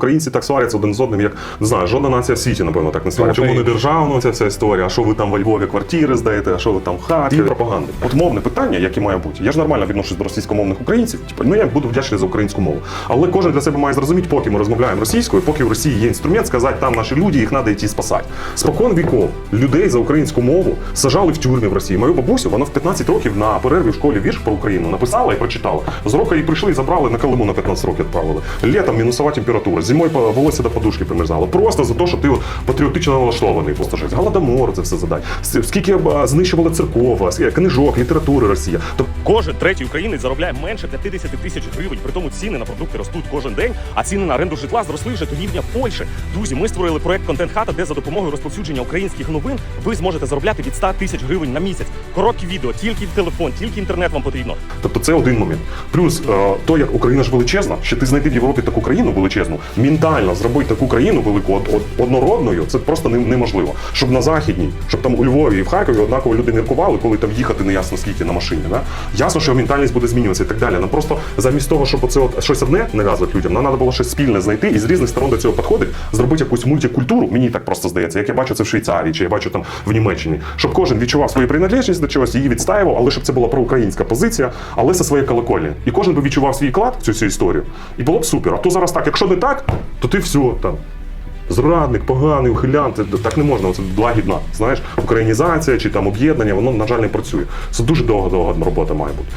українці так сваряться один з одним, як не знаю, жодна нація в світі, напевно, так не сварить. Чому не державна ця вся історія? А що ви там во Львові квартири здаєте? А що ви там в хаті? Ті пропаганди. От мовне питання, яке має бути. Я ж нормально відношусь до російськомовних українців. Типу, ну я буду вдячний за українську мову. Але кожен для себе має зрозуміти, поки ми розмовляємо російською, поки в Росії є інструмент сказати, там наші люди, їх треба йти спасати. Спокон віков людей за українську мову сажали в тюрмі в Росії. Мою бабусю, вона в 15 років на перерві в школі вірш про Україну написала і прочитала. З року її прийшли і забрали на Калиму на 15 років відправили. Літом мінусова температура, зимою волосся до подушки примерзало. Просто за те, що ти от патріотично налаштований. Просто жесть. Голодомор це все задай. Скільки знищували церков, книжок, літератури Росія. То Кожен третій українець заробляє менше 50 тисяч гривень. При тому ціни на продукти ростуть кожен день, а ціни на оренду житла зросли вже до рівня Польщі. Друзі, ми створили проект Контент Хата, де за допомогою розповсюдження українських новин ви зможете заробляти від 100 тисяч гривень на місяць. Короткі відео, тільки в телефон, тільки інтернет вам потрібно. Тобто це один момент. Плюс е, то, як Україна ж величезна, що ти знайти в Європі таку країну величезну, ментально зробити таку країну велику од- од- однородною, це просто неможливо. Щоб на західній, щоб там у Львові і в Харкові однаково люди міркували, коли там їхати не ясно скільки на машині. Да? Ясно, що ментальність буде змінюватися і так далі. Нам просто замість того, щоб оце от щось одне нав'язувати людям, нам треба було щось спільне знайти і з різних сторон до цього підходити, зробити якусь мультикультуру. Мені так просто здається, як я бачу це в Швейцарії, чи я бачу там в Німеччині, щоб кожен відчував свою приналежність до чогось, її відстаював, але щоб це була проукраїнська позиція, але за своє колокольні. І кожен би відчував свій вклад в цю всю історію. І було б супер. А то зараз так, якщо не так, то ти все там. Зрадник, поганий, ухилян, це так не можна. Це благідна. Знаєш, українізація чи там об'єднання, воно, на жаль, не працює. Це дуже довго довга робота має бути.